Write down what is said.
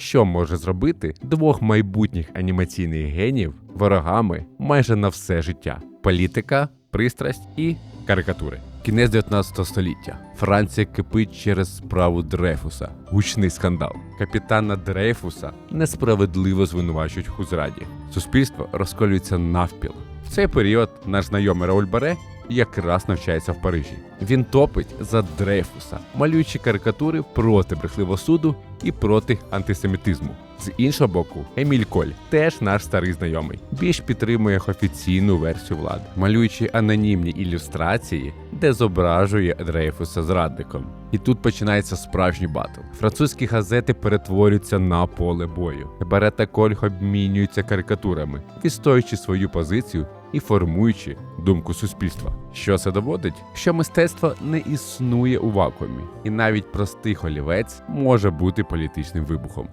що може зробити двох майбутніх анімаційних генів ворогами майже на все життя: політика, пристрасть і карикатури. Кінець 19 століття. Франція кипить через справу Дрейфуса. Гучний скандал. Капітана Дрейфуса несправедливо звинувачують в хузраді. Суспільство розколюється навпіл. В цей період наш знайомий Рауль Баре якраз навчається в Парижі. Він топить за Дрейфуса, малюючи карикатури проти брехливого суду і проти антисемітизму. З іншого боку, Еміль Коль, теж наш старий знайомий, більш підтримує офіційну версію влади, малюючи анонімні ілюстрації, де зображує Дрейфуса зрадником. І тут починається справжній батл. Французькі газети перетворюються на поле бою. Баре та Кольг обмінюються карикатурами, відстоюючи свою позицію і формуючи думку суспільства. Що це доводить? Що мистецтво не існує у вакуумі, і навіть простий олівець може бути політичним вибухом.